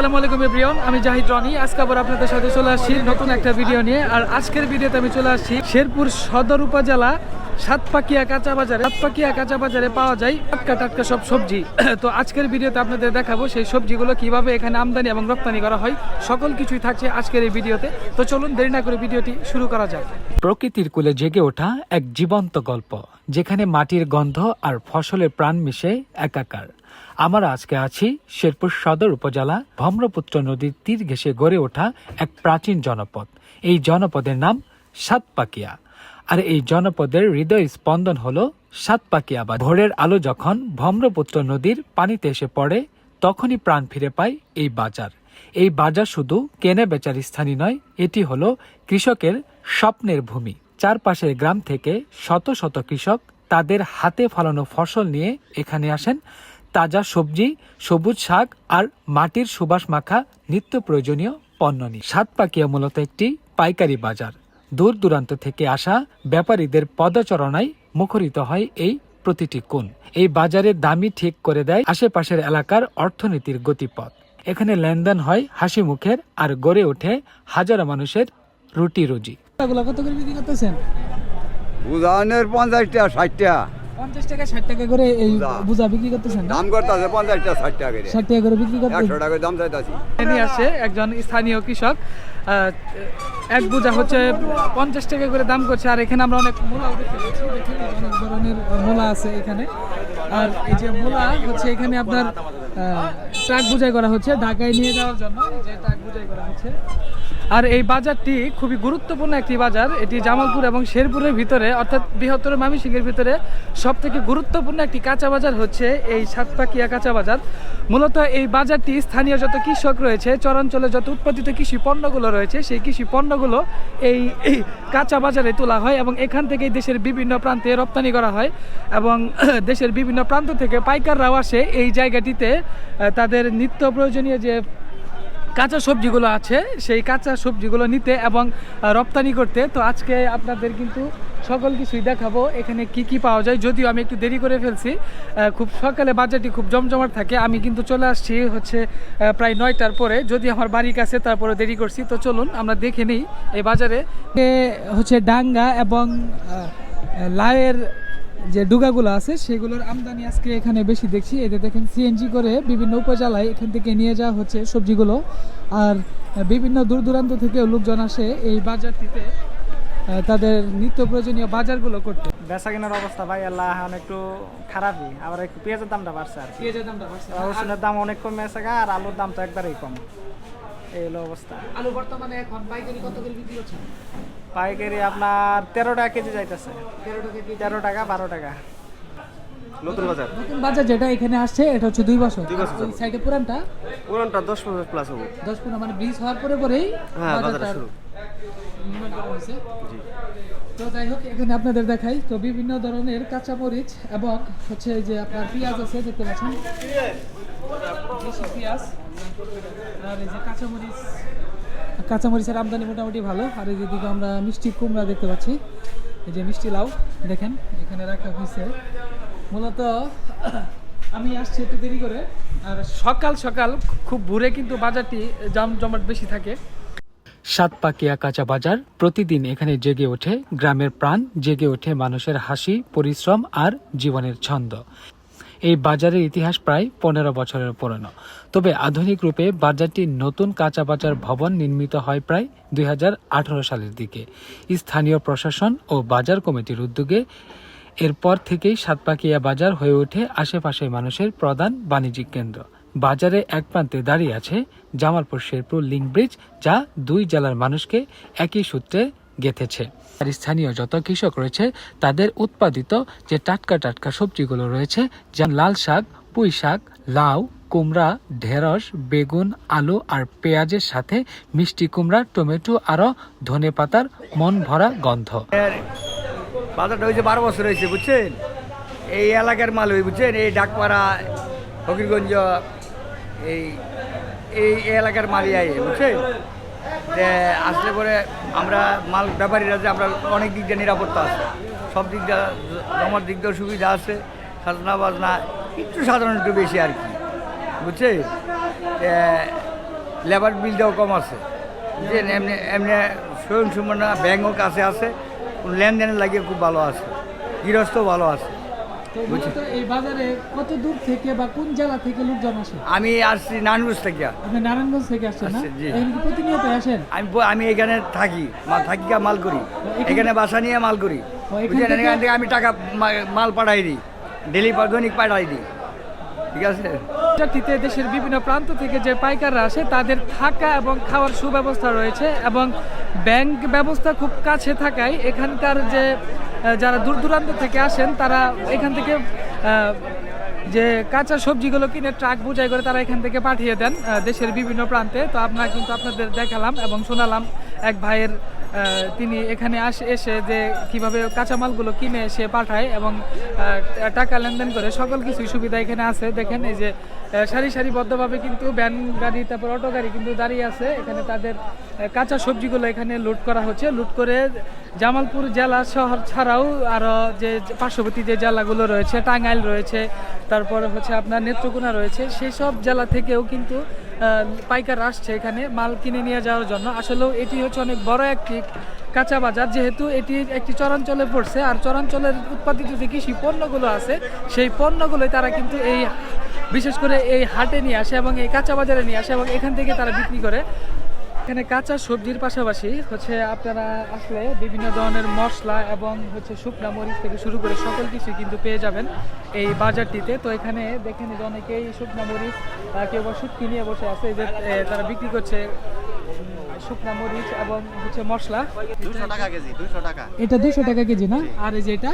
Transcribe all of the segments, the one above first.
আসসালামু আলাইকুম, এভরিওয়ান। আমি জাহিদ রনি। আজকে আবার আপনাদের সাথে চলে আসছি নতুন একটা ভিডিও নিয়ে। আর আজকের ভিডিওতে আমি চলে আসছি শেরপুর সদর উপজেলা সাতপাকিয়া কাঁচা বাজারে। সাতপাকিয়া কাঁচা বাজারে পাওয়া যায় টাটকা টাটকা সব সবজি। তো আজকের ভিডিওতে আপনাদের দেখাবো সেই সবজিগুলো কীভাবে এখানে আমদানি এবং রপ্তানি করা হয়। সকল কিছুই থাকছে আজকের এই ভিডিওতে তো। চলুন দেরি না করে ভিডিওটি শুরু করা যাক। প্রকৃতির কুলে জেগে ওঠা এক জীবন্ত গল্প, যেখানে মাটির গন্ধ আর ফসলের প্রাণ মিশে একাকার। আমরা আজকে আছি শেরপুর সদর উপজেলা ভম্রপুত্র নদীর তীর ঘেঁষে গড়ে ওঠা এক প্রাচীন জনপদ। এই জনপদের নাম সাতপাকিয়া। আর এই জনপদের হৃদয় স্পন্দন হল সাতপাকিয়া বা ভোরের আলো যখন ভম্রপুত্র নদীর পানিতে এসে পড়ে, তখনই প্রাণ ফিরে পায় এই বাজার। এই বাজার শুধু কেনে বেচার স্থানই নয়, এটি হলো কৃষকের স্বপ্নের ভূমি। চারপাশের গ্রাম থেকে শত শত কৃষক তাদের হাতে ফলানো ফসল নিয়ে এখানে আসেন। তাজা সবজি সবুজ শাক আর মাটির সুবাস মাখা নিত্য প্রয়োজনীয় পণ্য নিয়ে। সাতপাকিয়া মূলত একটি পাইকারি বাজার। দূর দূরান্ত থেকে আসা ব্যাপারীদের পদচারণায় মুখরিত হয় এই প্রতিটি কোণ। এই বাজারের দামি ঠিক করে দেয় আশেপাশের এলাকার অর্থনীতির গতিপথ। এখানে লেনদেন হয় হাসি মুখের আর গড়ে ওঠে হাজারো মানুষের রুটি রুজি। কত করে বিক্রি করতেছেন? পঞ্চাশটা ষাটটা। পঞ্চাশ টাকা ষাট টাকা করে এই বুঝা। বিক্রি করতেছেন? করতে দাম করতেছে পঞ্চাশটা ষাট টাকা করে। ষাট টাকা করে বিক্রি করতে একশো টাকা দাম চাইতেছি। নিয়ে আসে একজন স্থানীয় কৃষক। এক বোঝা হচ্ছে পঞ্চাশ টাকা করে দাম করছে আর এখানে আমরা অনেক মূলা দেখতে পাচ্ছি অনেক ধরনের মূলা আছে এখানে। আর এই যে মূলা হচ্ছে এখানে আপনার ট্রাক বোঝাই করা হচ্ছে ঢাকায় নিয়ে যাওয়ার জন্য যে ট্রাক বোঝাই করা হচ্ছে। আর এই বাজারটি খুবই গুরুত্বপূর্ণ একটি বাজার। এটি জামালপুর এবং শেরপুরের ভিতরে, অর্থাৎ বৃহত্তর ময়মনসিংহের ভিতরে সব থেকে গুরুত্বপূর্ণ একটি কাঁচা বাজার হচ্ছে এই সাতপাকিয়া কাঁচা বাজার। মূলত এই বাজারটি স্থানীয় যত কৃষক রয়েছে, চরাঞ্চলে যত উৎপাদিত কৃষি পণ্যগুলো রয়েছে, সেই কৃষি পণ্যগুলো এই কাঁচা বাজারে তোলা হয় এবং এখান থেকেই দেশের বিভিন্ন প্রান্তে রপ্তানি করা হয় এবং দেশের বিভিন্ন প্রান্ত থেকে পাইকাররাও আসে এই জায়গাটিতে। তাদের নিত্য প্রয়োজনীয় যে কাঁচা সবজিগুলো আছে, সেই কাঁচা সবজিগুলো নিতে এবং রপ্তানি করতে। তো আজকে আপনাদের কিন্তু সকল কিছুই দেখাবো। এখানে কি কি পাওয়া যায়, যদিও আমি একটু দেরি করে ফেলছি। খুব সকালে বাজারটি খুব জমজমাট থাকে। আমি কিন্তু চলে আসছি হচ্ছে প্রায় নয়টার পরে। যদি আমার বাড়ির কাছে, তারপরে দেরি করছি। তো চলুন, আমরা দেখে নিই এই বাজারে। হচ্ছে ডাঙ্গা এবং লায়ের যে ডুগাগুলো আছে সেগুলোর আমদানি আজকে এখানে বেশি দেখছি। এতে দেখেন সিএনজি করে বিভিন্ন উপজেলায় এখান থেকে নিয়ে যাওয়া হচ্ছে সবজিগুলো। আর বিভিন্ন দূর দূরান্ত থেকে লোকজন আসে এই বাজারটিতে তাদের নিত্য প্রয়োজনীয় বাজারগুলো করতে। বেচা কেনার অবস্থা ভাই আল্লাহ এখন একটু খারাপই। আবার একটু পেঁয়াজের দামটা বাড়ছে আর পেঁয়াজের দামটা বাড়ছে। রসুনের দাম অনেক কমে আছে আর আলুর দাম তো একবারেই কম। এই হলো অবস্থা। আলু বর্তমানে এখন পাইকারি কত করে বিক্রি হচ্ছে? পাইকারি আপনার তেরো টাকা কেজি যাইতেছে। তেরো টাকা কেজি। তেরো টাকা বারো টাকা। নতুন বাজার? নতুন বাজার যেটা এখানে আসছে এটা হচ্ছে দুই বছর। ওই সাইডে পুরানটা? পুরানটা দশ পনেরো প্লাস হব। দশ পনেরো মানে ব্রিজ হওয়ার পরে পরেই হ্যাঁ বাজারটা শুরু। নির্মাণ করা হয়েছে। তো যাই হোক এখানে আপনাদের দেখাই। তো বিভিন্ন ধরনের কাঁচামরিচ এবং হচ্ছে এই যে আপনার পেঁয়াজ আছে দেখতে পাচ্ছেন। পেঁয়াজ। আর এই যে কাঁচামরিচ, কাঁচামরিচের আমদানি মোটামুটি ভালো। আর এই যেদিকে আমরা মিষ্টি কুমড়া দেখতে পাচ্ছি। এই যে মিষ্টি লাউ, দেখেন, এখানে রাখা হয়েছে। মূলত আমি আসছি একটু দেরি করে। আর সকাল সকাল খুব ভোরে কিন্তু বাজারটি জাম জমাট বেশি থাকে। সাতপাকিয়া কাঁচা বাজার প্রতিদিন এখানে জেগে ওঠে গ্রামের প্রাণ, জেগে ওঠে মানুষের হাসি, পরিশ্রম আর জীবনের ছন্দ। এই বাজারের ইতিহাস প্রায় পনেরো বছরের পুরনো। তবে আধুনিক রূপে বাজারটি নতুন কাঁচা বাজার ভবন নির্মিত হয় প্রায় দুই হাজার আঠারো সালের দিকে। স্থানীয় প্রশাসন ও বাজার কমিটির উদ্যোগে এরপর থেকেই সাতপাকিয়া বাজার হয়ে ওঠে আশেপাশের মানুষের প্রধান বাণিজ্যিক কেন্দ্র। বাজারে এক প্রান্তে দাঁড়িয়ে আছে জামালপুর শেরপুর লিঙ্ক ব্রিজ, যা দুই জেলার মানুষকে একই সূত্রে গেঁথেছে। আর স্থানীয় যত কৃষক রয়েছে, তাদের উৎপাদিত যে টাটকা টাটকা সবজিগুলো রয়েছে, যেমন লাল শাক, পুঁই শাক, লাউ, কুমড়া, ঢেঁড়স, বেগুন, আলু আর পেঁয়াজের সাথে মিষ্টি কুমড়া, টমেটো আরও ধনে পাতার মন ভরা গন্ধ। বাজারটা হয়েছে বারো বছর হয়েছে, বুঝছেন? এই এলাকার মাল হই বুঝছেন? এই ডাকপাড়া, ফকিরগঞ্জ, এই এই এলাকার মালই বুঝছেন? যে আসলে পরে আমরা মাল ব্যাপারীরা যে আমরা অনেক দিক দিয়ে নিরাপত্তা আছে। সব দিক দিয়ে জমার দিক দিয়ে সুবিধা আছে খাজনা বাজনা একটু সাধারণ একটু বেশি আর কি। বুঝছে? লেবার বিলটাও কম আছে। যে এমনি এমনি স্বয়ং সম্পূর্ণ ব্যাংকও কাছে আছে লেনদেনের লাগিয়ে খুব ভালো আছে। গৃহস্থ ভালো আছে। এই বাজারে কত দূর থেকে বা কোন জেলা থেকে লোকজন আসে? আমি আসছি নানগুজ থেকে। আপনি নারায়ণগঞ্জ থেকে আসছেন না? এখানে প্রতিনিয়ত আসেন? আমি আমি এখানে থাকি থাকি মাল করি এখানে- বাসা নিয়ে মাল করি এখান থেকে- আমি টাকা মাল পাঠাই দিই ডেলি দৈনিক পাঠাই দিই। ঠিক আছে? বাজারটিতে দেশের বিভিন্ন প্রান্ত থেকে যে পাইকাররা আসে তাদের থাকা এবং খাওয়ার সুব্যবস্থা রয়েছে এবং ব্যাংক ব্যবস্থা খুব কাছে থাকায় এখানকার যে যারা দূর দূরান্ত থেকে আসেন, তারা এখান থেকে যে কাঁচা সবজিগুলো কিনে ট্রাক বোঝাই করে তারা এখান থেকে পাঠিয়ে দেন দেশের বিভিন্ন প্রান্তে। তো আমরা কিন্তু আপনাদের দেখালাম এবং শোনালাম এক ভাইয়ের তিনি এখানে আসে, এসে যে কীভাবে কাঁচামালগুলো কিনে এসে পাঠায় এবং টাকা লেনদেন করে সকল কিছুই সুবিধা এখানে আছে। দেখেন এই যে সারি সারিবদ্ধভাবে কিন্তু ভ্যান গাড়ি, তারপর অটো গাড়ি কিন্তু দাঁড়িয়ে আছে। এখানে তাদের কাঁচা সবজিগুলো এখানে লুট করা হচ্ছে। লুট করে জামালপুর জেলা শহর ছাড়াও আরও যে পার্শ্ববর্তী যে জেলাগুলো রয়েছে, টাঙ্গাইল রয়েছে, তারপরে হচ্ছে আপনার নেত্রকোনা রয়েছে সেই সব জেলা থেকেও কিন্তু পাইকার আসছে এখানে, মাল কিনে নিয়ে যাওয়ার জন্য। আসলেও এটি হচ্ছে অনেক বড় একটি কাঁচা বাজার, যেহেতু এটি একটি চরাঞ্চলে পড়ছে, আর চরাঞ্চলের উৎপাদিত যে কৃষি পণ্যগুলো আছে, সেই পণ্যগুলোই তারা কিন্তু এই, বিশেষ করে এই হাটে নিয়ে আসে এবং এই কাঁচা বাজারে নিয়ে আসে এবং এখান থেকে তারা বিক্রি করে। এখানে কাঁচা সবজির পাশাপাশি হচ্ছে আপনারা আসলে বিভিন্ন ধরনের মশলা এবং হচ্ছে শুকনা মরিচ থেকে শুরু করে সকল কিছু কিন্তু পেয়ে যাবেন এই বাজারটিতে। তো এখানে দেখেন যে অনেকেই শুকনা মরিচ কেউ বা শুটকি নিয়ে বসে আছে যে তারা বিক্রি করছে শুকনা মরিচ এবং হচ্ছে মশলা। দুশো টাকা কেজি দুশো টাকা। এটা দুশো টাকা কেজি না? আর এই যে এটা?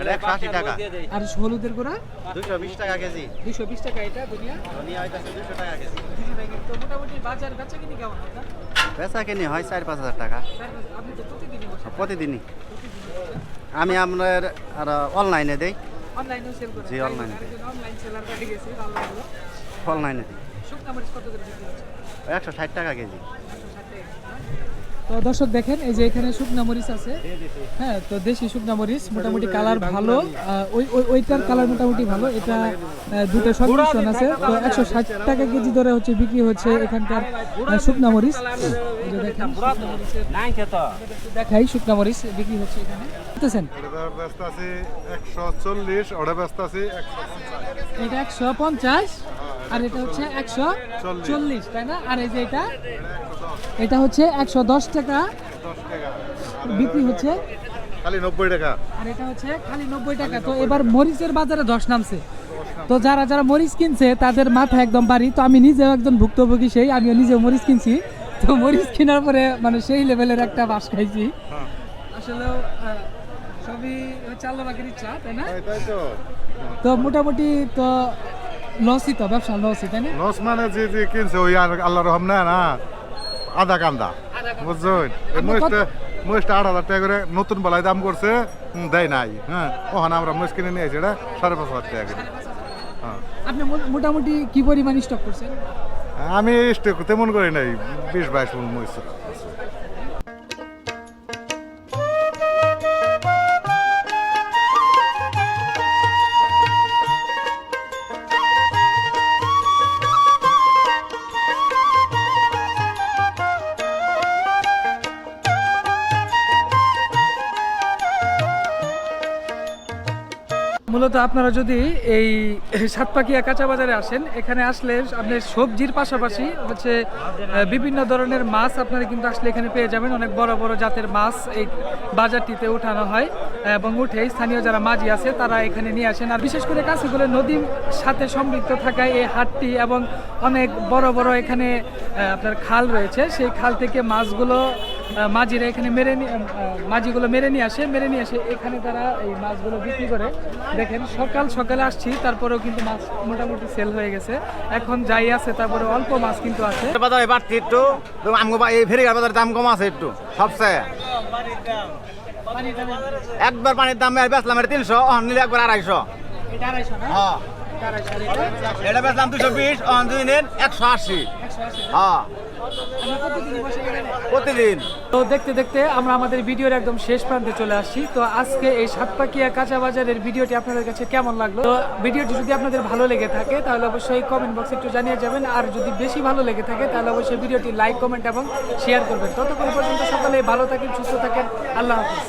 এটা একশো আশি টাকা। আর হলুদের গুঁড়া? দুশো বিশ টাকা কেজি। দুশো বিশ টাকা এটা দুনিয়া ধনিয়া দুশো টাকা কেজি। মোটামুটি বাজার বেচা কিনি কেমন আপনার? বেচা কিনি হয় চার পাঁচ হাজার টাকা। প্রতিদিনই। আমি আপনার আর অনলাইনে দিই। জি, অনলাইনে। অনলাইন দিই। একশো ষাট টাকা কেজি। তো দর্শক দেখেন, এই যে এখানে শুকনা মরিচ আছে। হ্যাঁ তো দেশি শুকনা মরিচ, মোটামুটি কালার ভালো। ওই ওই ওইটার কালার মোটামুটি ভালো। এটা দুটো সংমিশ্রণ আছে। তো একশো ষাট টাকা কেজি ধরে হচ্ছে বিক্রি হচ্ছে এখানকার শুকনা মরিচ। দেখাই শুকনা মরিচ বিক্রি হচ্ছে এখানে। বুঝতেছেন একশো চল্লিশ আছে এটা একশো পঞ্চাশ। আর এটা হচ্ছে একশো। চল্লিশ, তাই না? আর এই যে এটা? এটা হচ্ছে একশো দশ টাকা। বিক্রি হচ্ছে। খালি নব্বই টাকা। আর এটা হচ্ছে খালি নব্বই টাকা। তো এবার মরিচের বাজারে ধস নামছে। তো যারা যারা মরিচ কিনছে তাদের মাথা একদম বাড়ি তো আমি নিজেও একজন ভুক্তভোগী সেই আমিও নিজেও মরিচ কিনছি। তো মরিচ কেনার পরে মানে সেই লেভেলের একটা বাস খাইছি। আসলেও আহ, সবই ইচ্ছা তাই না? তাই তো। মোটামুটি তো লসই তো ব্যবসা লসই তাই না? নস মানে যে যে কিনছে ওই আর আল্লাহ রহম না না। আধা কান্দা। বুঝছেন? মহিষটা মহিষটা আট হাজার টাকা করে নতুন বেলায় দাম করছে। দেয় নাই। হ্যাঁ ওখানে আমরা মহিষ কিনে নিয়েছি এটা সাড়ে পাঁচ হাজার টাকা করে। হ্যাঁ। আপনি মোটামুটি কি পরিমাণ স্টক করছেন? আমি স্টেক তেমন করি নাই বিশ বাইশ মহিষ। মূলত আপনারা যদি এই সাতপাকিয়া কাঁচা বাজারে আসেন, এখানে আসলে আপনি সবজির পাশাপাশি হচ্ছে বিভিন্ন ধরনের মাছ আপনারা কিন্তু আসলে এখানে পেয়ে যাবেন। অনেক বড় বড় জাতের মাছ এই বাজারটিতে উঠানো হয়, এবং উঠে স্থানীয় যারা মাঝি আছে, তারা এখানে নিয়ে আসেন। আর বিশেষ করে কাছেগুলো নদীর সাথে সম্পৃক্ত থাকায় এই হাটটি এবং অনেক বড় বড় এখানে আপনার খাল রয়েছে। সেই খাল থেকে মাছগুলো মাঝিরা এখানে মেরে নিয়ে মাঝিগুলো মেরে নিয়ে আসে মেরে নিয়ে আসে এখানে তারা এই মাছগুলো বিক্রি করে। দেখেন সকাল সকালে আসছি তারপরেও কিন্তু মাছ মোটামুটি সেল হয়ে গেছে। এখন যাই আছে তারপরে অল্প মাছ কিন্তু আছে। বাজারে বাড়তি একটু এই ফেরিঘাট বাজারের দাম কম আছে একটু সবচেয়ে। একবার পানির দাম বেচলাম তিনশো নিলে একবার আড়াইশো। আড়াইশো হ্যাঁ। এটা বেচলাম দুশো বিশ দুই নেন একশো আশি। হ্যাঁ। প্রতিদিন। তো দেখতে দেখতে আমরা আমাদের ভিডিওর একদম শেষ প্রান্তে চলে আসছি। তো আজকে এই সাতপাকিয়া কাঁচা বাজারের ভিডিওটি আপনাদের কাছে কেমন লাগল? তো ভিডিওটি যদি আপনাদের ভালো লেগে থাকে, তাহলে অবশ্যই কমেন্ট বক্সে একটু জানিয়ে যাবেন। আর যদি বেশি ভালো লেগে থাকে, তাহলে অবশ্যই ভিডিওটি লাইক কমেন্ট এবং শেয়ার করবেন। ততক্ষণ পর্যন্ত সকলে ভালো থাকেন, সুস্থ থাকেন। আল্লাহ হাফিজ।